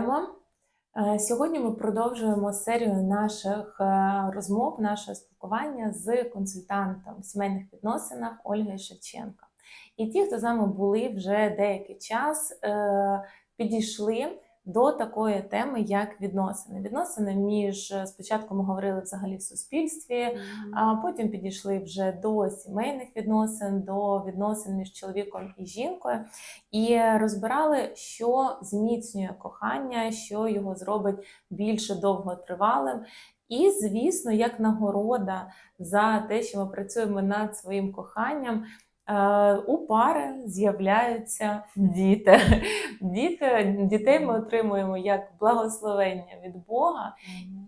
Вітаємо! Е, Сьогодні ми продовжуємо серію наших е, розмов, нашого спілкування з консультантом в сімейних відносинах Ольгою Шевченко. І ті, хто з нами були вже деякий час, е, підійшли до такої теми, як відносини. Відносини між спочатку ми говорили взагалі в суспільстві, а потім підійшли вже до сімейних відносин, до відносин між чоловіком і жінкою, і розбирали, що зміцнює кохання, що його зробить більше довготривалим. І, звісно, як нагорода за те, що ми працюємо над своїм коханням. Е, У пари з'являються діти. Діти дітей ми отримуємо як благословення від Бога,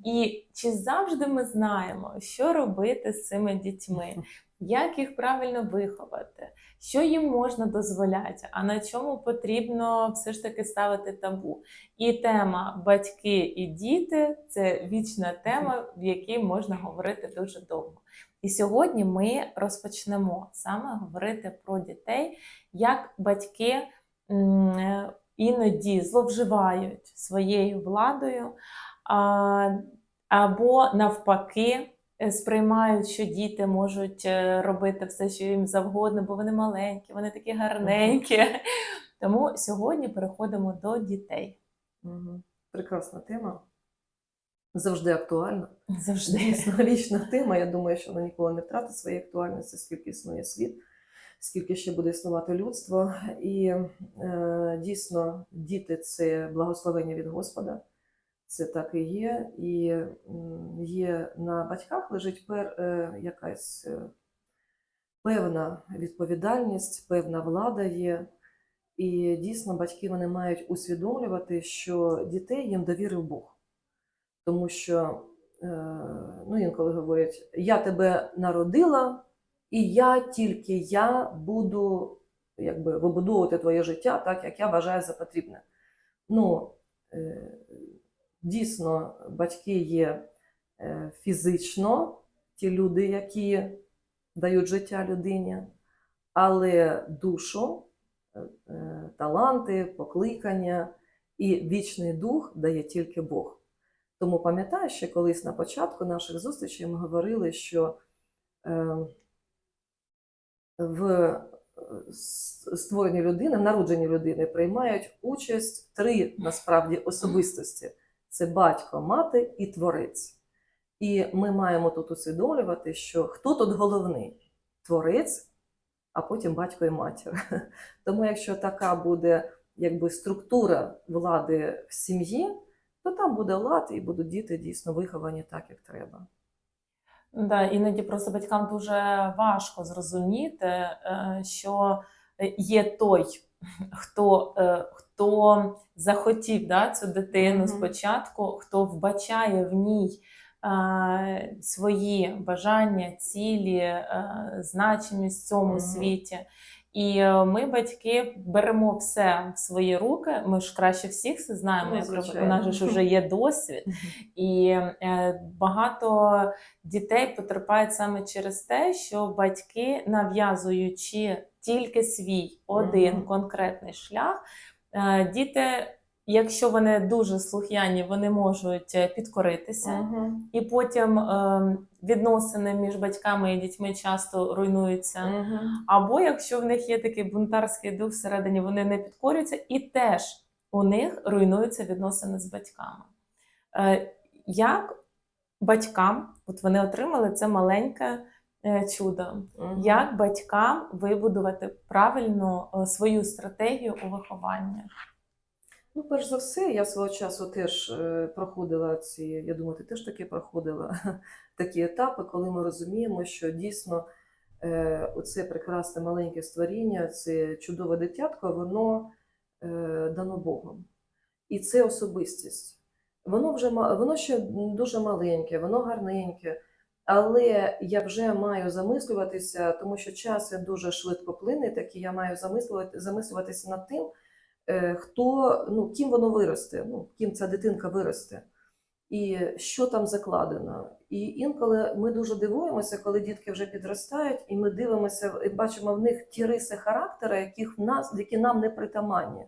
і чи завжди ми знаємо, що робити з цими дітьми, як їх правильно виховати, що їм можна дозволяти, а на чому потрібно все ж таки ставити табу. І тема батьки і діти це вічна тема, в якій можна говорити дуже довго. І сьогодні ми розпочнемо саме говорити про дітей, як батьки іноді зловживають своєю владою. Або навпаки е, сприймають, що діти можуть е, робити все, що їм завгодно, бо вони маленькі, вони такі гарненькі. Тому сьогодні переходимо до дітей. Прекрасна тема. Завжди актуальна. Завжди. Дійсно, вічна тема. Я думаю, що вона ніколи не втратить своєї актуальності, скільки існує світ, скільки ще буде існувати людство. І е, дійсно, діти це благословення від Господа. Це так і є. І є на батьках лежить пер, е, якась е, певна відповідальність, певна влада є. І дійсно батьки вони мають усвідомлювати, що дітей їм довірив Бог. Тому що е, ну, інколи говорять: я тебе народила, і я тільки я буду якби, вибудовувати твоє життя так, як я вважаю за потрібне. Ну, е, дійсно, батьки є е, фізично ті люди, які дають життя людині, але душу, таланти, покликання і вічний дух дає тільки Бог. Тому пам'ятаю, що колись на початку наших зустрічей ми говорили, що е, в е, створенні людини, в народженні людини приймають участь три насправді особистості: це батько, мати і творець. І ми маємо тут усвідомлювати, що хто тут головний? Творець, а потім батько і матір. Тому, якщо така буде якби структура влади в сім'ї, то там буде лад і будуть діти дійсно виховані так, як треба. Да, іноді просто батькам дуже важко зрозуміти, е, що є той, хто, е, хто захотів да, цю дитину Мгм. спочатку, хто вбачає в ній е, свої бажання, цілі, значимість в цьому Мгм. світі. І е, ми, батьки, беремо все в свої руки. Ми ж краще всіх все знаємо. Ну, як у нас же ж вже є досвід. І е, багато дітей потерпають саме через те, що батьки, нав'язуючи тільки свій один конкретний шлях, е, діти, якщо вони дуже слухняні, вони можуть е, підкоритися. І потім е, відносини між батьками і дітьми часто руйнуються. Або якщо в них є такий бунтарський дух всередині, вони не підкорюються, і теж у них руйнуються відносини з батьками. Е, як батькам, от вони отримали це маленьке е, чудо, Мгм. як батькам вибудувати правильну е, свою стратегію у вихованні? Ну, перш за все, я свого часу теж е, проходила ці, я думаю, ти теж таки проходила такі етапи, коли ми розуміємо, що дійсно е, оце прекрасне маленьке створіння, це чудове дитятко, воно е, дано Богом. І це особистість. Воно вже воно ще дуже маленьке, воно гарненьке. Але я вже маю замислюватися, тому що час він дуже швидко плине, так і я маю замислюватися над тим, хто, ну, ким воно виросте, ну, ким ця дитинка виросте, і що там закладено. І інколи ми дуже дивуємося, коли дітки вже підростають, і ми дивимося і бачимо в них ті риси характера, яких в нас, які нам не притаманні.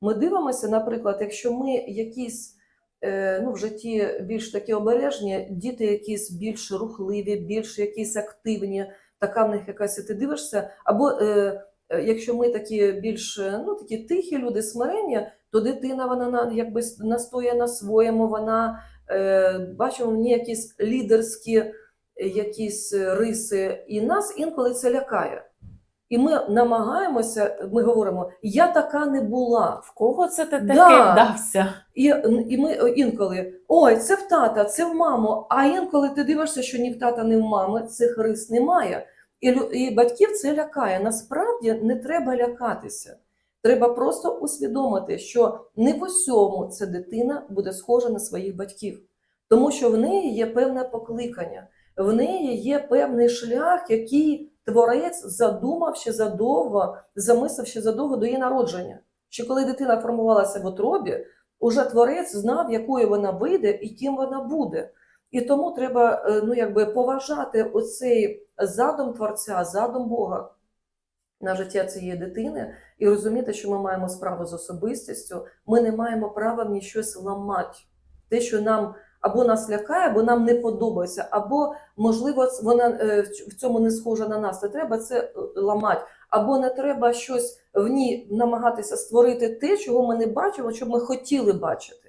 Ми дивимося, наприклад, якщо ми якісь е, ну, в житті більш такі обережні, діти якісь більш рухливі, більш якісь активні, така в них якась і ти дивишся, або е, е, якщо ми такі більш е, ну, такі тихі люди, смиренні, то дитина вона на- якби настоює на своєму, вона е, бачимо в ній якісь лідерські е, якісь е, риси, і нас інколи це лякає. І ми намагаємося, ми говоримо, я така не була. В кого це ти Да. вдався? І, і ми інколи ой, це в тата, це в маму. А інколи ти дивишся, що ні в тата, ні в мами цих рис немає. І, і батьків це лякає. Насправді не треба лякатися. Треба просто усвідомити, що не в усьому ця дитина буде схожа на своїх батьків, тому що в неї є певне покликання, в неї є певний шлях, який творець задумав ще задовго, замислив ще задовго до її народження. Що коли дитина формувалася в утробі, уже творець знав, якою вона вийде і ким вона буде. І тому треба е, ну, якби поважати оцей задум творця, задум Бога на життя цієї дитини і розуміти, що ми маємо справу з особистістю. Ми не маємо права в ній ламати. Те, що нам або нас лякає, або нам не подобається, або можливо вона е, в цьому не схожа на нас. Не треба це е, ламати, або не треба щось в ній намагатися створити те, чого ми не бачимо, що ми хотіли бачити.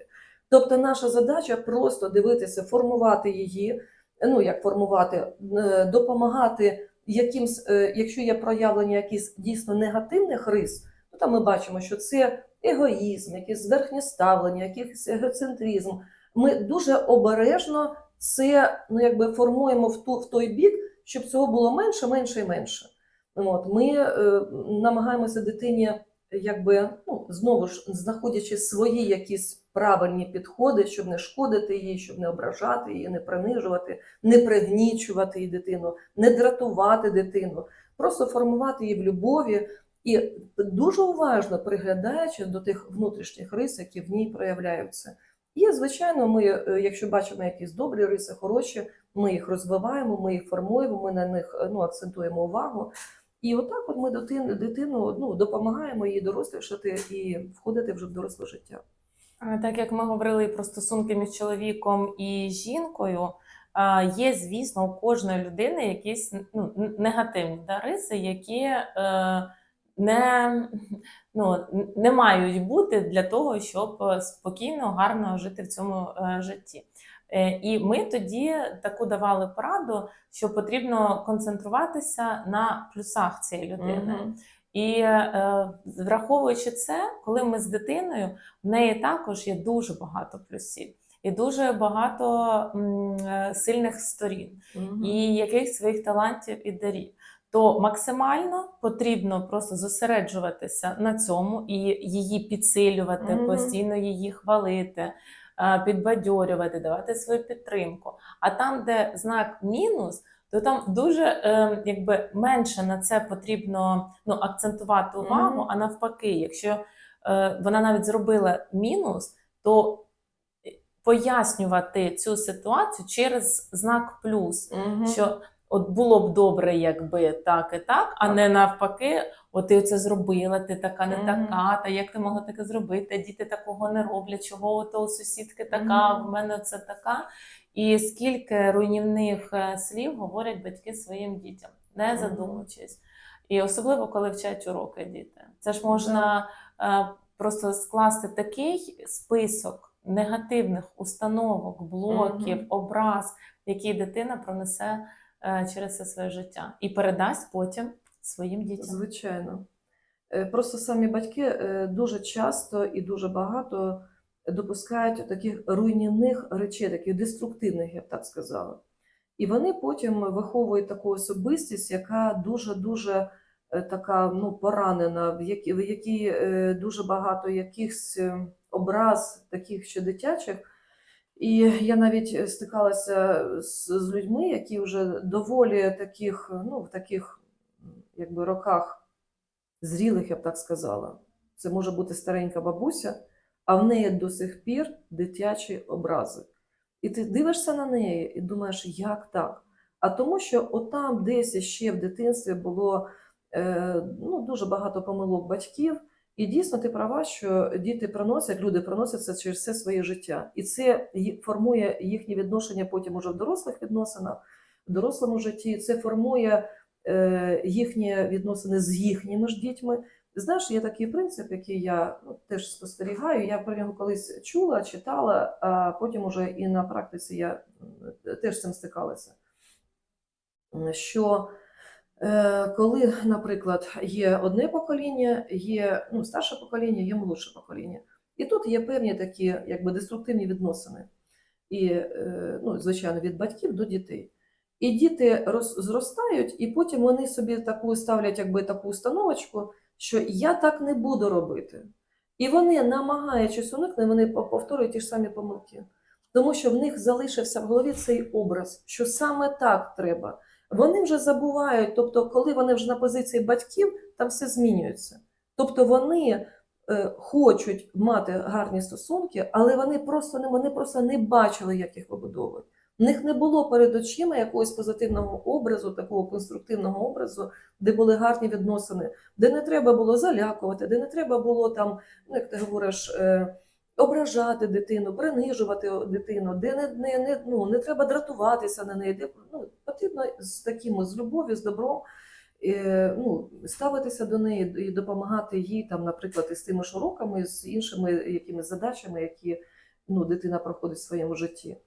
Тобто, наша задача просто дивитися, формувати її. Ну як формувати, е, допомагати якимсь, е, якщо є проявлення якихось дійсно негативних рис, то там ми бачимо, що це егоїзм, якесь зверхнє ставлення, якийсь егоцентризм. Ми дуже обережно це ну, якби формуємо в, ту, в той бік, щоб цього було менше, менше і менше. От, ми е, намагаємося дитині, якби ну, знову ж знаходячи свої якісь правильні підходи, щоб не шкодити їй, щоб не ображати її, не принижувати, не пригнічувати її дитину, не дратувати дитину, просто формувати її в любові і дуже уважно приглядаючи до тих внутрішніх рис, які в ній проявляються. І, звичайно, ми, е, якщо бачимо якісь добрі риси, хороші, ми їх розвиваємо, ми їх формуємо, ми на них е, ну, акцентуємо увагу. І отак от ми дитину, ну, допомагаємо їй дорослішати і входити вже в доросле життя. Так як ми говорили про стосунки між чоловіком і жінкою, є, звісно, у кожної людини якісь ну, негативні да, риси, які е, не, ну, не мають бути для того, щоб спокійно, гарно жити в цьому е, житті. Е, І ми тоді таку давали пораду, що потрібно концентруватися на плюсах цієї людини. І е, враховуючи це, коли ми з дитиною, в неї також є дуже багато плюсів і дуже багато м, е, сильних сторін, Мгм. і якихось своїх талантів і дарів. То максимально потрібно просто зосереджуватися на цьому і її підсилювати, Мгм. постійно її хвалити, е, підбадьорювати, давати свою підтримку. А там, де знак мінус, то там дуже е, якби менше на це потрібно ну, акцентувати увагу. Мгм. А навпаки, якщо е, вона навіть зробила мінус, то пояснювати цю ситуацію через знак плюс, Мгм. що от було б добре, якби так і так, а Так. не навпаки, от ти це зробила, ти така не Мгм. така, та як ти могла таке зробити? Діти такого не роблять, чого ото у сусідки така, Мгм. в мене це така. І скільки руйнівних е, слів говорять батьки своїм дітям, не задумуючись. І особливо, коли вчать уроки діти. Це ж можна е, просто скласти такий список негативних установок, блоків, образ, які дитина пронесе е, через все своє життя і передасть потім своїм дітям. Звичайно. Просто самі батьки дуже часто і дуже багато допускають таких руйнівних речей, таких деструктивних, я б так сказала. І вони потім виховують таку особистість, яка дуже-дуже е, така ну, поранена, в якій, в якій е, дуже багато якихось е, образ, таких ще дитячих. І я навіть стикалася з, з людьми, які вже доволі таких, ну, в таких якби, роках зрілих, я б так сказала. Це може бути старенька бабуся, а в неї до сих пір дитячі образи. І ти дивишся на неї і думаєш, як так? А тому, що отам десь ще в дитинстві було е, ну, дуже багато помилок батьків, І дійсно ти права, що діти проносять, люди проносять це через все своє життя. І це формує їхні відношення потім уже в дорослих відносинах, в дорослому житті. Це формує е, їхні відносини з їхніми ж дітьми. Знаєш, є такий принцип, який я ну, теж спостерігаю. Я про нього колись чула, читала, а потім уже і на практиці я теж з цим стикалася. Що е, коли, наприклад, є одне покоління, є ну, старше покоління, є молодше покоління. І тут є певні такі якби деструктивні відносини. І, е, ну, звичайно, від батьків до дітей. І діти роз, зростають, і потім вони собі таку ставлять якби таку установочку, що я так не буду робити. І вони, намагаючись уникнути, вони повторюють ті ж самі помилки. Тому що в них залишився в голові цей образ, що саме так треба. Вони вже забувають, тобто, коли вони вже на позиції батьків, там все змінюється. Тобто вони е, хочуть мати гарні стосунки, але вони просто вони просто не бачили, як їх вибудовують. В них не було перед очима якогось позитивного образу, такого конструктивного образу, де були гарні відносини, де не треба було залякувати, де не треба було там, ну як ти говориш, е, ображати дитину, принижувати дитину, де не, не, не, ну, не треба дратуватися на неї, де ну, потрібно з таким, з любов'ю, з добром е, ну, ставитися до неї і допомагати їй, там, наприклад, із тими ж уроками, з іншими якимись задачами, які ну, дитина проходить в своєму житті.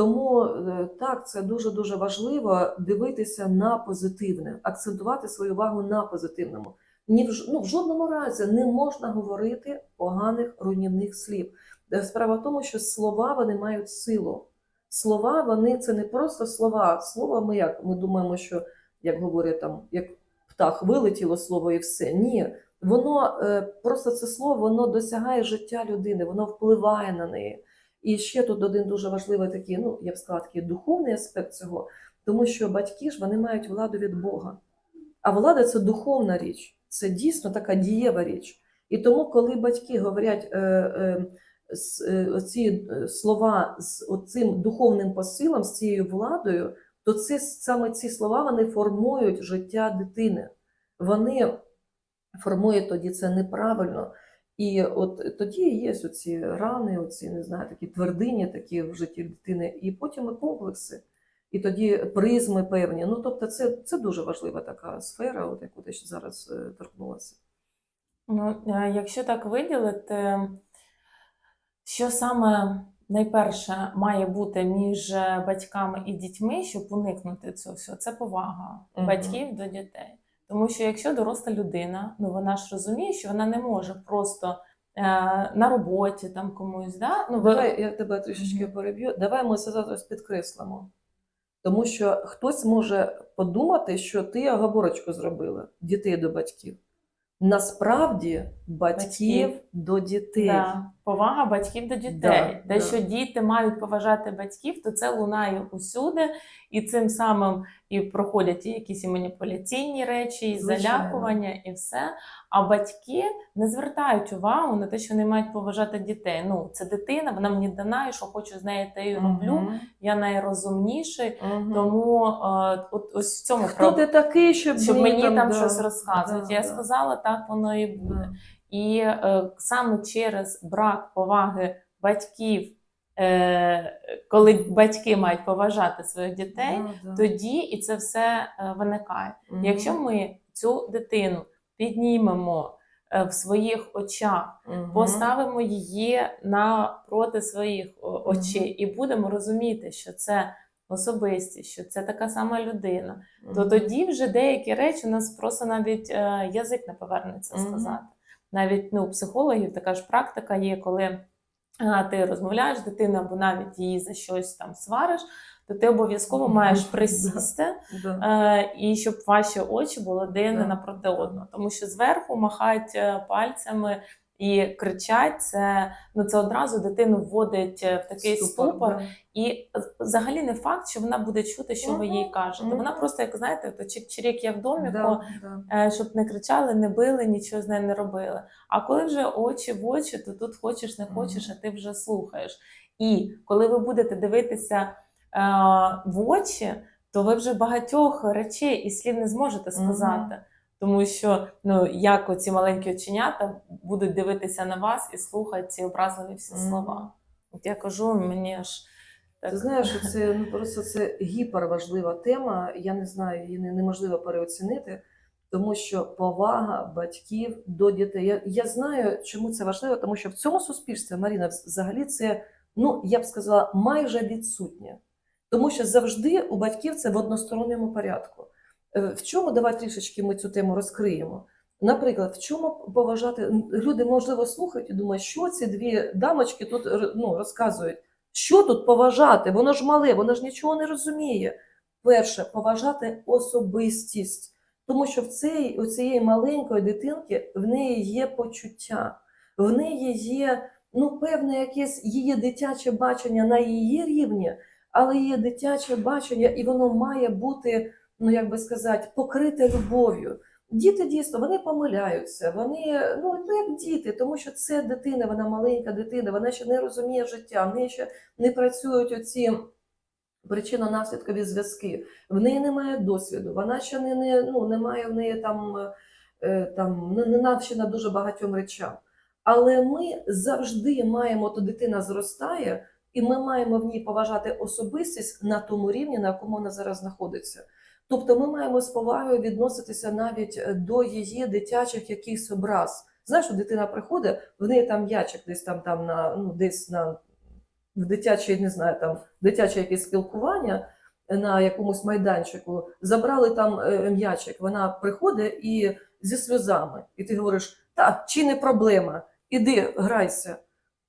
Тому е, так, це дуже дуже важливо дивитися на позитивне, акцентувати свою увагу на позитивному. Ні в, ну, в жодному разі не можна говорити поганих руйнівних слів. Е, Справа в тому, що слова вони мають силу. Слова вони це не просто слова. Слово ми як? Ми думаємо, що як говорять там, як птах вилетіло слово і все. Ні, воно е, просто це слово воно досягає життя людини, воно впливає на неї. І ще тут один дуже важливий такий, ну я б сказала, такий духовний аспект цього, тому що батьки ж вони мають владу від Бога. А влада це духовна річ, це дійсно така дієва річ. І тому, коли батьки говорять е, е, е, ці е, слова з цим духовним посилом, з цією владою, то це саме ці слова вони формують життя дитини. Вони формують тоді це неправильно. І от тоді є оці рани, оці, не знаю, такі твердині такі в житті дитини, і потім і комплекси, і тоді призми певні. Ну, тобто, це, це дуже важлива така сфера, от яку ти ще зараз е, торкнулася. Ну, е, якщо так виділити, що саме найперше має бути між е, батьками і дітьми, щоб уникнути цього всього, це повага Мгм. батьків до дітей. Тому що якщо доросла людина, ну вона ж розуміє, що вона не може просто е, на роботі там комусь, да? ну, ви- Давай я тебе трішечки переб'ю. Давай ми це зараз підкреслимо. Тому що хтось може подумати, що ти оговорочку зробила дітей до батьків. Насправді батьків, Батьків. До дітей. Да, повага батьків до дітей. Да, Те, да. що діти мають поважати батьків, то це лунає усюди, і цим самим і проходять і якісь і маніпуляційні речі, і Звичайно. залякування, і все. А батьки не звертають увагу на те, що вони мають поважати дітей. Ну, це дитина, вона мені дана, і що хочу з нею, те й роблю. Мгм. Я найрозумніший. Мгм. Тому е, от ось в цьому Хто проб- ти такий, щоб, щоб мені там, да, щось розказувати. да, Я да, сказала, так воно і буде. да. І е, саме через брак поваги батьків, е, коли батьки мають поважати своїх дітей, Да, да. тоді і це все е, виникає. Мгм. Якщо ми цю дитину піднімемо е, в своїх очах, Мгм. поставимо її напроти своїх очей і будемо розуміти, що це особистість, що це така сама людина, то тоді вже деякі речі у нас просто навіть е, язик не повернеться Мгм. сказати. Навіть ну, у психологів така ж практика є, коли а, ти розмовляєш з дитиною або навіть її за щось там свариш, то ти обов'язково маєш присісти, е, і щоб ваші очі були Да. напроти одного. Тому що зверху махають е, пальцями і кричать, це, ну, це одразу дитину вводить е, в такий ступор. да. І взагалі не факт, що вона буде чути, що ви їй кажете. мгм. Вона просто, як знаєте, то чик-чирік я в доміку, Да, да. е, щоб не кричали, не били, нічого з нею не робили. А коли вже очі в очі, то тут хочеш, не хочеш, Мгм. а ти вже слухаєш. І коли ви будете дивитися е, в очі, то ви вже багатьох речей і слів не зможете сказати. Тому що ну як оці маленькі оченята будуть дивитися на вас і слухати ці образливі всі слова. От я кажу, мені аж так Ти знаєш, це ну просто це гіперважлива тема. Я не знаю, її неможливо переоцінити, тому що повага батьків до дітей. Я, я знаю, чому це важливо, тому що в цьому суспільстві Маріна взагалі це, ну я б сказала, майже відсутнє. Тому що завжди у батьків це в односторонньому порядку. Е, В чому давай трішечки ми цю тему розкриємо? Наприклад, в чому поважати люди, можливо, слухають і думають, що ці дві дамочки тут ну, розказують. Що тут поважати? Воно ж мале, воно ж нічого не розуміє. Перше, поважати особистість, тому що в цій, у цієї маленької дитинки в неї є почуття, в неї є ну, певне якесь її дитяче бачення на її рівні, але є дитяче бачення, і воно має бути, ну як би сказати, покрите любов'ю. Діти дійсно вони помиляються, вони ну, ну як діти, тому що це дитина, вона маленька дитина, вона ще не розуміє життя, в неї ще не працюють оці причинно-наслідкові зв'язки. В неї немає досвіду, вона ще не, не, ну, немає в неї там, е, там не, навчена дуже багатьом речам. Але ми завжди маємо, то дитина зростає, і ми маємо в ній поважати особистість на тому рівні, на якому вона зараз знаходиться. Тобто ми маємо з повагою відноситися навіть е, до її дитячих якихось образ. Знаєш, дитина приходить, в неї там м'ячик десь там, там на ну десь на в дитяче, не знаю, там дитяче якесь спілкування на якомусь майданчику, забрали там е, м'ячик. Вона приходить і зі сльозами, і ти говориш: так, чи не проблема, іди грайся.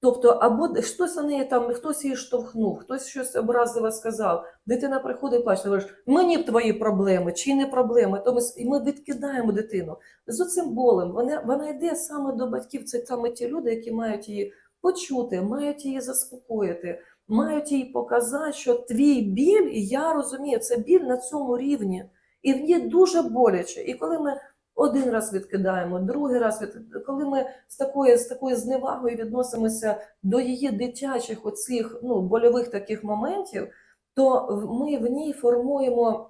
Тобто, або щось на неї там, хтось її штовхнув, хтось щось образливо сказав. Дитина приходить і плаче, говориш, мені б твої проблеми, чи не проблеми. То ми, і ми відкидаємо дитину з оцим болем. Вона, вона йде саме до батьків. Це саме ті люди, які мають її почути, мають її заспокоїти, мають їй показати, що твій біль, і я розумію, це біль на цьому рівні. І в ній дуже боляче. І коли ми один раз відкидаємо, другий раз від... коли ми з такою, з такою зневагою відносимося до її дитячих оцих ну, больових таких моментів, то ми в ній формуємо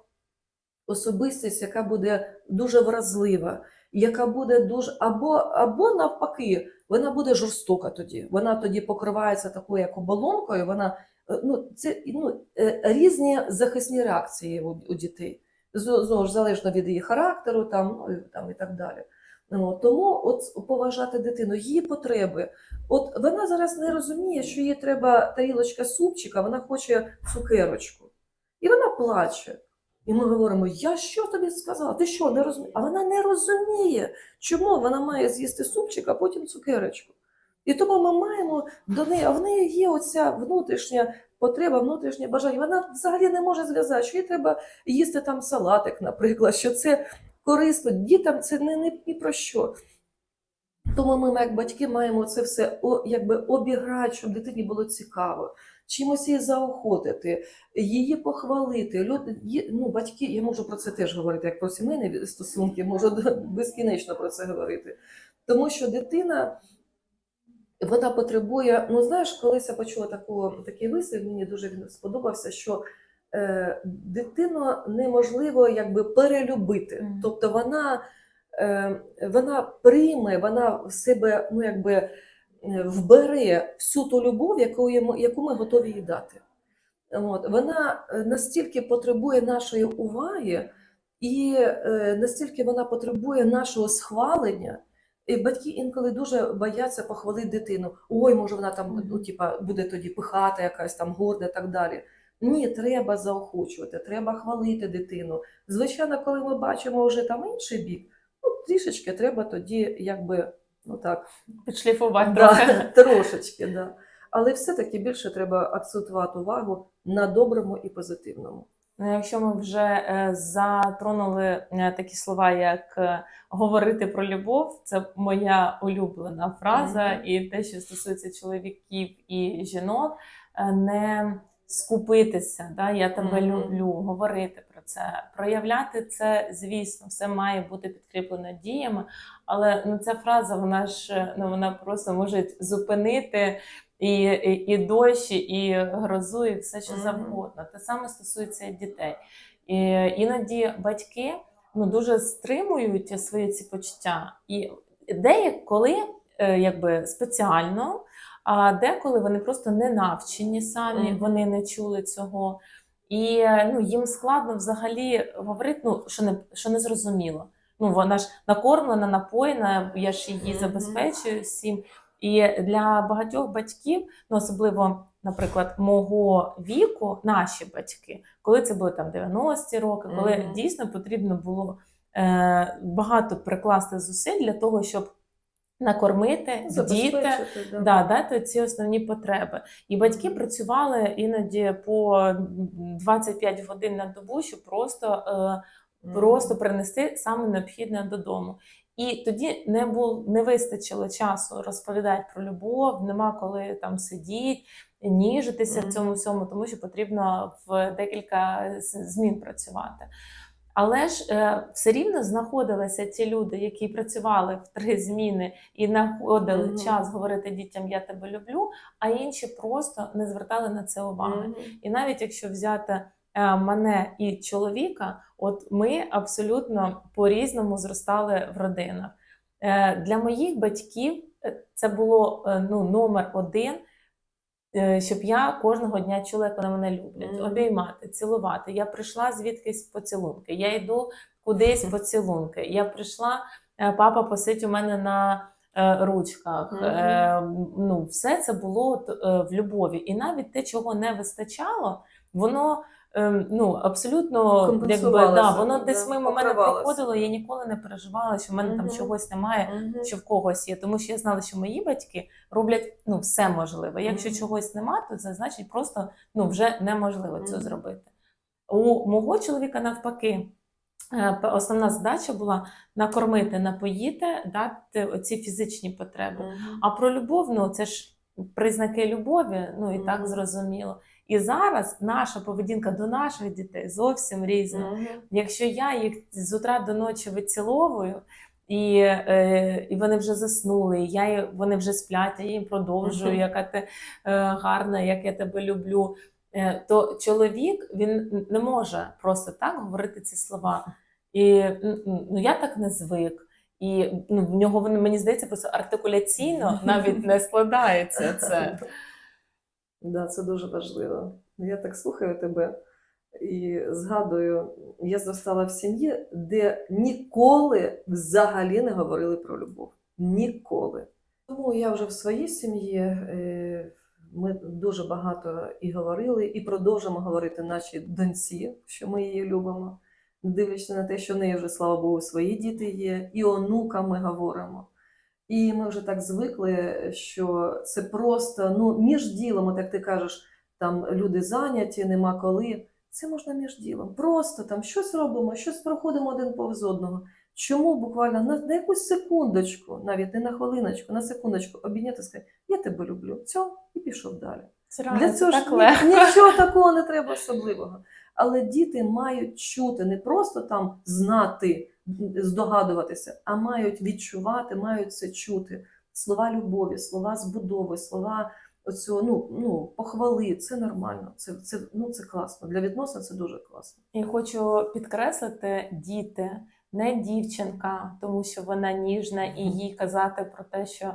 особистість, яка буде дуже вразлива, яка буде дуже або, або навпаки, вона буде жорстока тоді. Вона тоді покривається такою як оболонкою. Вона е, ну це ну, е, різні захисні реакції у, у дітей. Знову ж залежно від її характеру, там, ну, там і так далі. Ну, тому от поважати дитину, її потреби. От вона зараз не розуміє, що їй треба тарілочка супчика, вона хоче цукерочку. І вона плаче. І ми говоримо: Я що тобі сказала? Ти що не розумієш? А вона не розуміє, чому вона має з'їсти супчик, а потім цукерочку. І тому ми маємо до неї, а в неї є оця внутрішня потреба, внутрішнє бажання. Вона взагалі не може зв'язати, що їй треба їсти там салатик, наприклад, що це корисно. Дітям це не, не ні про що. Тому ми, як батьки, маємо це все якби обіграти, щоб дитині було цікаво, чимось її заохотити, її похвалити. Люди, ну, батьки, я можу про це теж говорити, як про сімейні стосунки, можу безкінечно про це говорити. Тому що дитина вона потребує, ну знаєш, колись я почула таку, такий вислів, мені дуже він сподобався, що е, дитину неможливо якби перелюбити. Мгм. Тобто вона, е, вона прийме, вона в себе ну, якби, е, вбере всю ту любов, яку, яку ми готові їй дати. От, вона е, настільки потребує нашої уваги, і е, настільки вона потребує нашого схвалення. І батьки інколи дуже бояться похвалити дитину. Ой, може вона там ну, типа, буде тоді пихата, якась там горда і так далі. Ні, треба заохочувати, треба хвалити дитину. Звичайно, коли ми бачимо вже там інший бік, ну трішечки треба тоді, якби ну так, підшліфувати трохи. да, трошечки, да. Але все-таки більше треба акцентувати увагу на доброму і позитивному. Ну, якщо ми вже е, затронули е, такі слова, як е, говорити про любов, це моя улюблена фраза, Мгм. і те, що стосується чоловіків і жінок, не скупитися. Да? Я тебе Мгм. люблю, говорити про це, проявляти це, звісно, все має бути підкріплено діями. Але ну, ця фраза, вона ж ну, вона просто може зупинити і, і, і дощі, і грозу, і все що завгодно. Те саме стосується і дітей. І іноді батьки ну, дуже стримують свої ці почуття. І деяколи е, якби спеціально, а деколи вони просто не навчені самі, вони не чули цього. І ну, їм складно взагалі говорити, ну, що не, що не зрозуміло. Ну, вона ж накормлена, напоєна, я ж її забезпечую всім. І для багатьох батьків, ну особливо, наприклад, мого віку, наші батьки, коли це були там 90-ті роки, коли Мгм. дійсно потрібно було е, багато прикласти зусиль для того, щоб накормити діти, Забезпечити, да. да, дати ці основні потреби. І батьки працювали іноді по 25 годин на добу, щоб просто, е, просто принести саме необхідне додому. І тоді не бул, не вистачило часу розповідати про любов, нема коли там сидіти, ніжитися Мгм. в цьому всьому, тому що потрібно в декілька змін працювати. Але ж е, все рівно знаходилися ті люди, які працювали в три зміни і знаходили Мгм. час говорити дітям Я тебе люблю, а інші просто не звертали на це уваги. Мгм. І навіть якщо взяти мене і чоловіка, от ми абсолютно по-різному зростали в родинах. Е, Для моїх батьків е, це було е, ну, номер один. е, Щоб я кожного дня чула, як вони мене люблять, обіймати, цілувати. Я прийшла звідкись поцілунки. Я йду кудись поцілунки. Я прийшла, е, папа посить у мене на е, ручках. Е, ну, все це було е, в любові. І навіть те, чого не вистачало, воно ну, абсолютно якби, да, воно да, десь мимо мене проходило. Я ніколи не переживала, що в мене там чогось немає, Мгм. що в когось є. Тому що я знала, що мої батьки роблять ну, все можливе. Якщо Мгм. чогось нема, то це значить просто ну, вже неможливо це зробити. У мого чоловіка навпаки. е, Основна задача була накормити, напоїти, дати оці фізичні потреби. Мгм. А про любов, ну це ж признаки любові, ну і так зрозуміло. І зараз наша поведінка до наших дітей зовсім різна. Мгм. Якщо я їх з утра до ночі виціловую, і, е, і вони вже заснули, і я, вони вже сплять, я їм продовжую, Мгм. яка ти е, гарна, як я тебе люблю. Е, то чоловік він не може просто так говорити ці слова. І ну, я так не звик. І ну, в нього мені здається, просто артикуляційно навіть не складається це. Да, це дуже важливо. Я так слухаю тебе і згадую, я зростала в сім'ї, де ніколи взагалі не говорили про любов. Ніколи. Тому я вже в своїй сім'ї е, ми дуже багато і говорили, і продовжимо говорити нашій доньці, що ми її любимо, дивлячись на те, що в неї вже, слава Богу, свої діти є, і онука ми говоримо. І ми вже так звикли, що це просто ну, між ділом, от як ти кажеш, там люди зайняті, нема коли. Це можна між ділом. Просто там щось робимо, щось проходимо один повз одного. Чому буквально на, на якусь секундочку, навіть не на хвилиночку, на секундочку обійняти сказати, я тебе люблю, все, і пішов далі. Це Для цього так ж ні- легко. нічого такого не треба особливого. Але діти мають чути, не просто там знати, здогадуватися, а мають відчувати, мають це чути. Слова любові, слова збудови, слова оцього, ну, ну, похвали. Це нормально. Це, це, ну, це класно. Для відносин це дуже класно. І хочу підкреслити діти, не дівчинка, тому що вона ніжна, і їй казати про те, що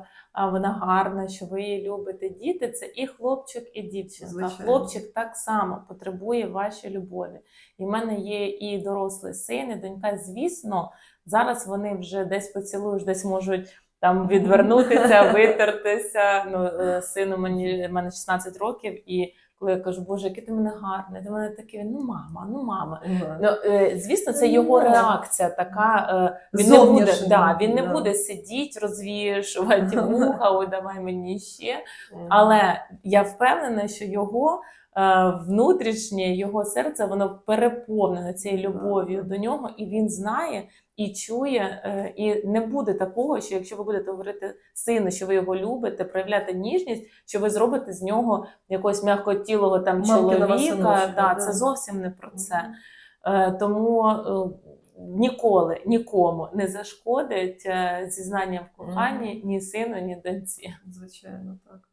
вона гарна, що ви її любите. Діти це і хлопчик, і дівчинка. Звичайно. Хлопчик так само потребує вашої любові. І в мене є і дорослий син, і донька. Звісно, зараз вони вже десь поцілуєш, десь можуть. Там відвернутися, витертися. Ну, е, сину мені мене 16 років, і коли я кажу, Боже, який ти мене гарний, ти мене такий, ну мама, ну мама. Ну, е, звісно, це його реакція така. е, Він не буде, да, він не да. буде сидіти, розвішувати вуха, ой, давай мені ще. Але я впевнена, що його внутрішнє, його серце, воно переповнене цією любов'ю до нього, і він знає і чує, е, і не буде такого, що якщо ви будете говорити сину, що ви його любите, проявляти ніжність, що ви зробите з нього якогось м'якотілого там чоловіка. Да. Це зовсім не про це. Е, Тому е, ніколи нікому не зашкодить е, зізнання в коханні ні сину, ні доньці. Звичайно, так.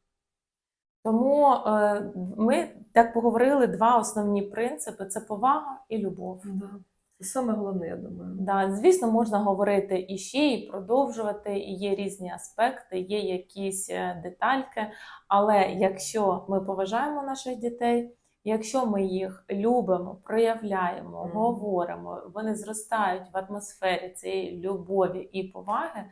Тому е, ми так поговорили два основні принципи: це повага і любов. Да. Це саме головне, я думаю. Да, звісно, можна говорити і ще, і продовжувати, і є різні аспекти, є якісь е, детальки. Але якщо ми поважаємо наших дітей, якщо ми їх любимо, проявляємо, Мгм. говоримо, вони зростають в атмосфері цієї любові і поваги,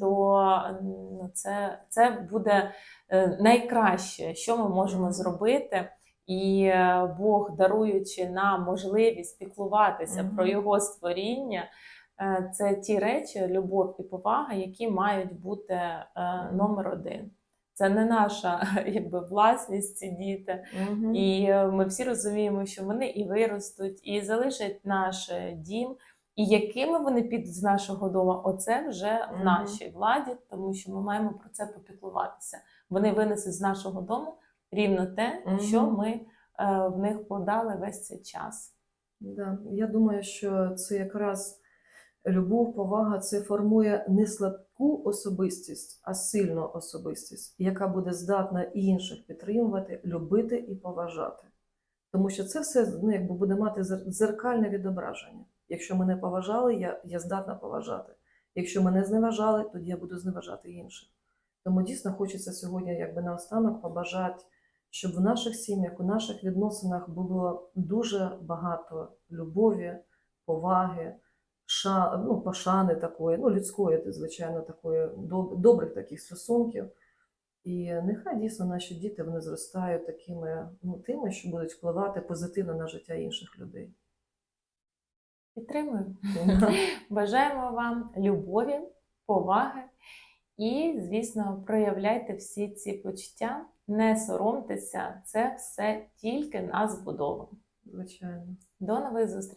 то ну, це, це буде е, найкраще, що ми можемо зробити. І е, Бог, даруючи нам можливість піклуватися Мгм. про його створіння, е, це ті речі, любов і повага, які мають бути номер один. Це не наша якби, власність, ці діти. Мгм. І ми всі розуміємо, що вони і виростуть, і залишать наш е, дім. І якими вони підуть з нашого дому, оце вже в нашій владі, тому що ми маємо про це попіклуватися. Вони винесуть з нашого дому рівно те, що ми е, в них вкладали весь цей час. Да. Я думаю, що це якраз любов, повага це формує не слабку особистість, а сильну особистість, яка буде здатна інших підтримувати, любити і поважати. Тому що це все ну, якби буде мати зер- дзеркальне відображення. Якщо мене поважали, я, я здатна поважати. Якщо мене зневажали, тоді я буду зневажати інших. Тому дійсно хочеться сьогодні, якби наостанок, побажати, щоб в наших сім'ях, у наших відносинах було дуже багато любові, поваги, ша, ну, пошани такої, ну, людської, звичайно, такої доб- добрих таких стосунків. І нехай дійсно наші діти вони зростають такими ну, тими, що будуть впливати позитивно на життя інших людей. Підтримую. Бажаємо вам любові, поваги і, звісно, проявляйте всі ці почуття, не соромтеся, це все тільки нас збудовано. Звичайно. До нових зустрічей!